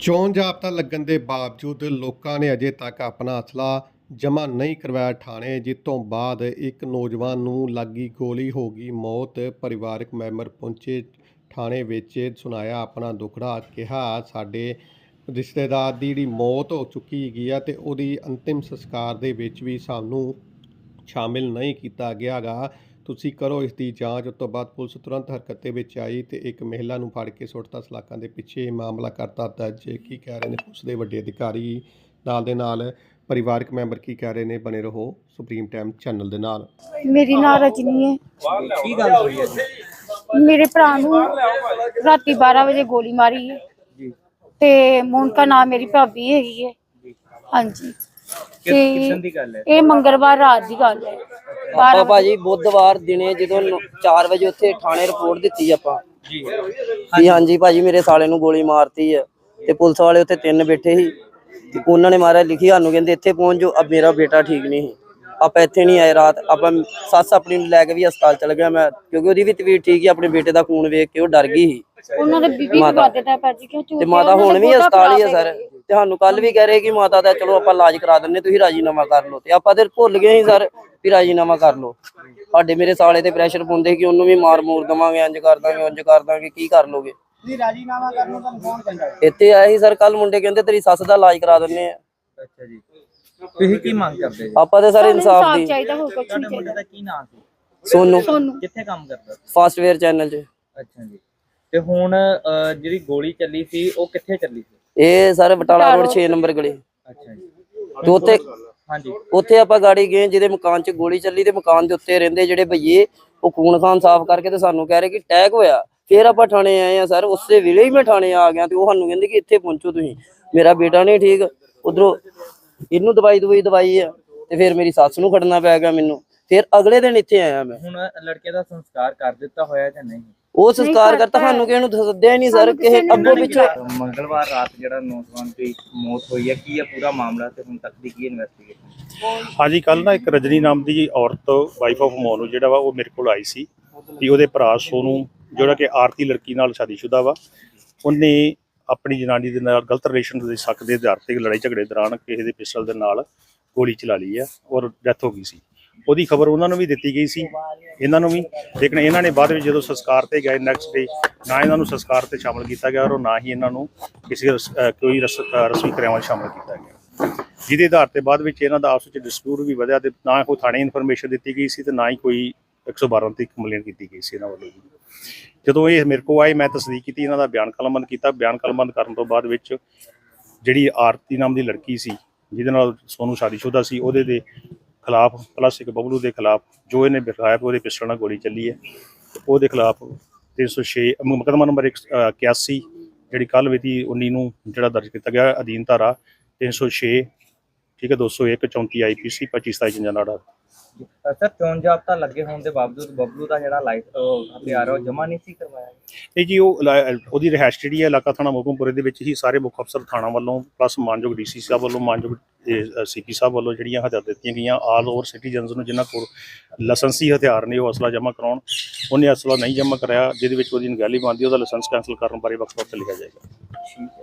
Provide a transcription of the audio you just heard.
ਚੋਣ ਜਾਬਤਾ ਲੱਗਣ ਦੇ ਬਾਵਜੂਦ ਲੋਕਾਂ ਨੇ ਅਜੇ ਤੱਕ ਆਪਣਾ ਅਸਲਾ ਜਮ੍ਹਾਂ ਨਹੀਂ ਕਰਵਾਇਆ। ਥਾਣੇ ਜਿਸ ਤੋਂ ਬਾਅਦ ਇੱਕ ਨੌਜਵਾਨ ਨੂੰ ਲੱਗੀ ਗੋਲੀ ਹੋ ਗਈ। ਮੌਤ ਪਰਿਵਾਰਕ ਮੈਂਬਰ ਪਹੁੰਚੇ ਥਾਣੇ ਵਿੱਚ ਸੁਣਾਇਆ, ਆਪਣਾ ਦੁਖੜਾ ਕਿਹਾ, ਸਾਡੇ ਰਿਸ਼ਤੇਦਾਰ ਦੀ ਜਿਹੜੀ ਮੌਤ ਹੋ ਚੁੱਕੀ ਹੈਗੀ ਆ ਤੇ ਉਹਦੀ ਅੰਤਿਮ ਸੰਸਕਾਰ ਦੇ ਵਿੱਚ ਵੀ ਸਾਨੂੰ ਸ਼ਾਮਿਲ ਨਹੀਂ ਕੀਤਾ ਗਿਆਗਾ। ਤੁਸੀਂ ਕਰੋ ਇਸ ਦੀ ਜਾਂਚ। ਉਸ ਤੋਂ ਬਾਅਦ ਪੁਲਿਸ ਤੁਰੰਤ ਹਰਕਤ ਦੇ ਵਿੱਚ ਆਈ ਤੇ ਇੱਕ ਮਹਿਲਾ ਨੂੰ ਫੜ ਕੇ ਸੁੱਟਤਾ ਸਲਾਖਾਂ ਦੇ ਪਿੱਛੇ ਇਹ ਮਾਮਲਾ ਕਰਤਾ ਦਰਜ ਕੀ ਕਹਿ ਰਹੇ ਨੇ ਪੁਲਿਸ ਦੇ ਵੱਡੇ ਅਧਿਕਾਰੀ? ਨਾਲ ਦੇ ਨਾਲ ਪਰਿਵਾਰਕ ਮੈਂਬਰ ਕੀ ਕਹਿ ਰਹੇ ਨੇ? ਬਣੇ ਰਹੋ ਸੁਪਰੀਮ ਟਾਈਮ ਚੈਨਲ ਦੇ ਨਾਲ। ਮੇਰੀ ਨਾਂ ਰਜਨੀ ਹੈ। ਕੀ ਗੱਲ ਹੋਈ ਹੈ ਜੀ? ਮੇਰੇ ਭਰਾ ਨੂੰ ਰਾਤੀ 12 ਵਜੇ ਗੋਲੀ ਮਾਰੀ ਹੈ। ਜੀ। ਤੇ ਮੋਨਕਾ ਨਾਮ ਮੇਰੀ ਭਾਬੀ ਹੈਗੀ ਹੈ। ਜੀ ਹਾਂਜੀ। ਕਿਸ ਕਿਸਮ ਦੀ ਗੱਲ ਹੈ? ਇਹ ਮੰਗਲਵਾਰ ਰਾਤ ਦੀ ਗੱਲ ਹੈ। ਆਪਾਂ ਭਾਜੀ ਬੁੱਧਵਾਰ ਦਿਨੇ ਜਦੋਂ 4 ਵਜੇ ਉੱਥੇ ਥਾਣੇ ਰਿਪੋਰਟ ਦਿੱਤੀ ਆਪਾਂ। ਜੀ। ਹਾਂਜੀ ਭਾਜੀ ਮੇਰੇ ਸਾਲੇ ਨੂੰ ਗੋਲੀ ਮਾਰਤੀ ਆ ਤੇ ਪੁਲਿਸ ਵਾਲੇ ਉੱਥੇ ਤਿੰਨ ਬੈਠੇ ਸੀ ਤੇ ਉਹਨਾਂ ਨੇ ਮਾਰਿਆ ਲਿਖੀ ਸਾਨੂੰ ਕਹਿੰਦੇ ਇੱਥੇ ਪਹੁੰਚ ਜਾਓ ਅਬ ਮੇਰਾ ਬੇਟਾ ਠੀਕ ਨਹੀਂ ਸੀ ਆਪਾਂ ਇੱਥੇ ਨਹੀਂ ਆਏ ਰਾਤ ਆਪਾਂ ਸੱਸ ਆਪਣੀ ਨੂੰ ਲੈ ਕੇ ਵੀ ਹਸਪਤਾਲ ਚਲ ਗਿਆ ਮੈਂ ਕਿਉਂਕਿ ਉਹਦੀ ਵੀ ਤਬੀਅਤ ਠੀਕ ਹੀ ਆਪਣੇ ਬੇਟੇ ਦਾ ਖੂਨ ਵੇਖ ਕੇ ਉਹ ਡਰ ਗਈ ਸੀ। ਉਹਨਾਂ ਦੇ ਬੀਬੀ ਮਾਤਾ। ਵਾਦਦਾ ਭਾਜੀ ਕਿਉਂ ਤੇ ਮਾਤਾ ਹੁਣ ਵੀ ਹਸਪਤਾਲ ਹੀ ਆ ਸਰ। ਤੇ ਸਾਨੂੰ ਕੱਲ ਵੀ ਕਹਿ ਰਹੇ ਕਿ ਮਾਤਾ ਦਾ ਚਲੋ ਆਪਾਂ ਇਲਾਜ ਕਰਾ ਦਿੰਨੇ ਤੁਸੀਂ ਰਾਜੀਨਾਮਾ ਕਰ ਲਓ ਤੇ ਆਪਾਂ ਤੇ ਭੁੱਲ ਗਏ ਸੀ ਸਰ ਵੀ ਰਾਜੀਨਾਮਾ ਕਰ ਲਓ। ਸਾਡੇ ਮੇਰੇ ਸਾਲੇ ਤੇ ਪ੍ਰੈਸ਼ਰ ਪਾਉਂਦੇ ਕਿ ਉਹਨੂੰ ਵੀ ਮਾਰ ਮੂਰ ਦਵਾਂਗੇ ਇੰਜ ਕਰ ਦਾਂਗੇ ਉਂਝ ਕਰ ਦਾਂਗੇ ਕੀ ਕਰ ਲੋਗੇ? ਤੁਸੀਂ ਰਾਜੀਨਾਮਾ ਕਰਨ ਨੂੰ ਤੁਹਾਨੂੰ ਕੌਣ ਕਹਿੰਦਾ? ਇੱਥੇ ਆਏ ਸੀ ਸਰ ਕੱਲ ਮੁੰਡੇ ਕਹਿੰਦੇ ਤੇਰੀ ਸੱਸ ਦਾ ਇਲਾਜ ਕਰਾ ਦਿੰਨੇ ਆ ਅੱਛਾ ਜੀ। ਤੁਸੀਂ ਕੀ ਮੰਗ ਕਰਦੇ ਜੀ? ਆਪਾਂ ਤੇ ਸਰ ਇਨਸਾਫ ਦੀ ਚਾਹੀਦਾ ਹੋਰ ਕੁਝ ਤੁਹਾਡੇ ਨਹੀਂ ਮੁੰਡੇ ਚਾਹੀਦਾ। ਦਾ ਕੀ ਨਾਮ ਸੀ? ਸੋਨੂੰ। ਕਿੱਥੇ ਕੰਮ ਕਰਦਾ? ਫਾਸਟਵੇਅਰ ਚੈਨਲ 'ਚ। ਅੱਛਾ ਜੀ। ਤੇ ਹੁਣ ਜਿਹੜੀ ਗੋਲੀ ਚੱਲੀ ਸੀ ਉਹ ਕਿੱਥੇ ਚੱਲੀ ਸੀ? ਇਹ ਸਰ ਬਟਾਲਾ ਰੋਡ 6 ਨੰਬਰ ਗਲੀ। ਅੱਛਾ ਜੀ। ਤੇ ਉੱਥੇ ਹਾਂਜੀ। ਉੱਥੇ ਆਪਾਂ ਗਾੜੀ ਗਏ ਜਿਹਦੇ ਮਕਾਨ 'ਚ ਗੋਲੀ ਚੱਲੀ ਤੇ ਮਕਾਨ ਦੇ ਉੱਤੇ ਰਹਿੰਦੇ ਜਿਹੜੇ ਭਈਏ ਉਹ ਖੂਨ ਖਾਨ ਸਾਫ਼ ਕਰਕੇ ਤੇ ਸਾਨੂੰ ਕਹਿ ਰਹੇ ਕਿ ਅਟੈਕ ਹੋਇਆ। ਫਿਰ ਆਪਾਂ ਥਾਣੇ ਆਏ ਆ ਸਰ ਉਸੇ ਵੇਲੇ ਹੀ ਮੈਂ ਥਾਣੇ ਆ ਗਿਆ ਤੇ ਉਹ ਸਾਨੂੰ ਕਹਿੰਦੇ ਕਿ ਇੱਥੇ ਪਹੁੰਚੋ ਤੁਸੀਂ। ਮੇਰਾ ਬੇਟਾ ਨਹੀਂ ਠੀਕ ਉਧਰੋਂ ਇਹਨੂੰ ਦਵਾਈ ਦਵਾਈ ਦਵਾਈ ਆ ਤੇ ਫਿਰ ਮੇਰੀ ਸੱਸ ਨੂੰ ਖੜਨਾ ਪੈ ਗਿਆ ਮੈਨੂੰ। ਫਿਰ ਅਗਲੇ ਦਿਨ ਇੱਥੇ ਆਇਆ ਮੈਂ। ਹੁਣ ਲੜਕੇ ਦਾ ਸੰਸਕਾਰ ਕਰ ਦਿੱਤਾ ਹੋਇਆ ਜਾਂ ਨਹੀਂ? ਉਹ ਸੰਸਕਾਰ ਕਰਤਾ ਸਾਨੂੰ ਕਿਸੇ ਨੂੰ ਸੱਦਿਆ ਨਹੀਂ ਸਰ ਕਿਸੇ ਅੱਗੋਂ ਪਿੱਛੋਂ ਮੰਗਲਵਾਰ ਰਾਤ ਜਿਹੜਾ ਨੌਜਵਾਨ ਦੀ ਮੌਤ ਹੋਈ ਹੈ ਕੀ ਹੈ ਪੂਰਾ ਮਾਮਲਾ ਤੇ ਹੁਣ ਤੱਕ ਦੀ ਕੀ ਇਨਵੈਸਟੀਗੇਸ਼ਨ ਹਾਂਜੀ ਕੱਲ ਨਾ ਇੱਕ ਰਜਨੀ ਨਾਮ ਦੀ ਔਰਤ ਵਾਈਫ ਆਫ ਮੋਨੂ ਜਿਹੜਾ ਵਾ ਉਹ ਮੇਰੇ ਕੋਲ ਆਈ ਸੀ ਕਿ ਉਹਦੇ ਭਰਾ ਸੋਨੂੰ ਜਿਹੜਾ ਕਿ ਆਰਤੀ ਲੜਕੀ ਨਾਲ ਸ਼ਾਦੀशुदा ਵਾ। ਉਹਨੇ ਆਪਣੀ ਜਨਾਨੀ ਦੇ ਨਾਲ ਗਲਤ ਰਿਲੇਸ਼ਨ ਦੇ ਸ਼ੱਕ ਦੇ ਆਧਾਰ ਤੇ ਲੜਾਈ ਝਗੜੇ ਦੌਰਾਨ ਕਿਸੇ ਦੇ ਪਿਸਟਲ ਦੇ ਨਾਲ ਗੋਲੀ ਚਲਾ ਲਈ ਆ ਔਰ ਡੈਥ ਹੋ ਗਈ ਸੀ। ਉਹਦੀ ਖਬਰ ਉਹਨਾਂ ਨੂੰ ਵੀ ਦਿੱਤੀ ਗਈ ਸੀ, ਇਹਨਾਂ ਨੂੰ ਵੀ। ਲੇਕਿਨ ਇਹਨਾਂ ਨੇ ਬਾਅਦ ਵਿੱਚ ਜਦੋਂ ਸੰਸਕਾਰ ਤੇ ਗਏ ਨੈਕਸਟ ਡੇ ਨਾ ਇਹਨਾਂ ਨੂੰ ਸੰਸਕਾਰ ਤੇ ਸ਼ਾਮਲ ਕੀਤਾ ਗਿਆ ਔਰ ਨਾ ਹੀ ਇਹਨਾਂ ਨੂੰ ਕਿਸੇ ਕੋਈ ਰਸਮੀ ਕਿਰਿਆਵਾਂ 'ਚ ਸ਼ਾਮਲ ਕੀਤਾ ਗਿਆ। ਜਿਹਦੇ ਆਧਾਰ ਤੇ ਬਾਅਦ ਵਿੱਚ ਇਹਨਾਂ ਦਾ ਆਪਸ ਵਿੱਚ ਡਿਸਪਿਊਟ ਵੀ ਵਧਿਆ ਤੇ ਨਾ ਕੋਈ ਥਾਣੇ ਇਨਫੋਰਮੇਸ਼ਨ ਦਿੱਤੀ ਗਈ ਸੀ ਤੇ ਨਾ ਹੀ ਕੋਈ 112 ਤੇ ਕੰਪਲੇਂਟ ਕੀਤੀ ਗਈ ਸੀ ਇਹਨਾਂ ਵੱਲੋਂ ਜੀ। ਜਦੋਂ ਇਹ ਮੇਰੇ ਕੋਲ ਆਏ, ਮੈਂ ਤਸਦੀਕ ਕੀਤੀ, ਇਹਨਾਂ ਦਾ ਬਿਆਨ ਕਲਮਬੰਦ ਕੀਤਾ। ਬਿਆਨ ਕਲਮਬੰਦ ਕਰਨ ਤੋਂ ਬਾਅਦ ਵਿੱਚ ਜਿਹੜੀ ਆਰਤੀ ਨਾਮ ਦੀ ਲੜਕੀ ਸੀ, ਜਿਹਦੇ ਨਾਲ ਸੋਨੂੰ ਸ਼ਾਦੀशुदा ਸੀ, ਉਹਦੇ ਦੇ ਖਿਲਾਫ ਪਲੱਸ ਇੱਕ ਬਬਲੂ ਦੇ ਖਿਲਾਫ ਜੋ ਇਹਨੇ ਕਿ ਉਹਦੇ ਪਿਸਟਲ ਨਾਲ ਗੋਲੀ ਚੱਲੀ ਹੈ। ਉਹਦੇ ਖਿਲਾਫ 306 ਮੁਕਦਮਾ ਨੰਬਰ 81 ਜਿਹੜੀ ਕੱਲ ਮਿਤੀ 19 ਨੂੰ ਜਿਹੜਾ ਦਰਜ ਕੀਤਾ ਗਿਆ ਅਧੀਨ ਧਾਰਾ 306 ਠੀਕ ਹੈ 201 34 ਆਈਪੀਸੀ 25 27 ਜਨਾੜਾ ਸਰ ਚੋਣ ਜਾਬਤਾ ਲੱਗੇ ਹੋਣ ਦੇ ਬਾਵਜੂਦ ਬਬਲੂ ਦਾ ਜਿਹੜਾ ਲਾਈਟ ਹਥਿਆਰ ਉਹ ਜਮਾ ਨਹੀਂ ਸੀ ਕਰਵਾਇਆ? ਇਹ ਜੀ ਉਹ ਉਹਦੀ ਰਿਹਾਇਸ਼ ਜਿਹੜੀ ਹੈ ਇਲਾਕਾ ਥਾਣਾ ਮੋਗਮਪੁਰੇ ਦੇ ਵਿੱਚ ਹੀ ਸਾਰੇ ਮੁੱਖ ਅਫਸਰ ਥਾਣਾ ਵੱਲੋਂ ਪਲੱਸ ਮਾਨਯੋਗ ਡੀਸੀ ਸਾਹਿਬ ਵੱਲੋਂ ਮਾਨਯੋਗ ਸੀਪੀ ਸਾਹਿਬ ਵੱਲੋਂ ਜਿਹੜੀਆਂ ਹਦਾਇਤਾਂ ਦਿੱਤੀਆਂ ਗਈਆਂ, ਆਲ ਓਵਰ ਸਿਟੀਜ਼ਨਸ ਨੂੰ ਜਿਨ੍ਹਾਂ ਕੋਲ ਲਾਇਸੈਂਸੀ ਹਥਿਆਰ ਨੇ ਉਹ ਅਸਲਾ ਜਮ੍ਹਾਂ ਕਰਾਉਣ, ਉਹਨੇ ਅਸਲਾ ਨਹੀਂ ਜਮ੍ਹਾਂ ਕਰਾਇਆ, ਜਿਹਦੇ ਵਿੱਚ ਉਹਦੀ ਨਗਾਲੀ ਬਣਦੀ, ਉਹਦਾ ਲਾਇਸੈਂਸ ਕੈਂਸਲ ਕਰਨ ਬਾਰੇ ਵਕਤ ਵਕਤ ਲਿਖਿਆ ਜਾਏਗਾ।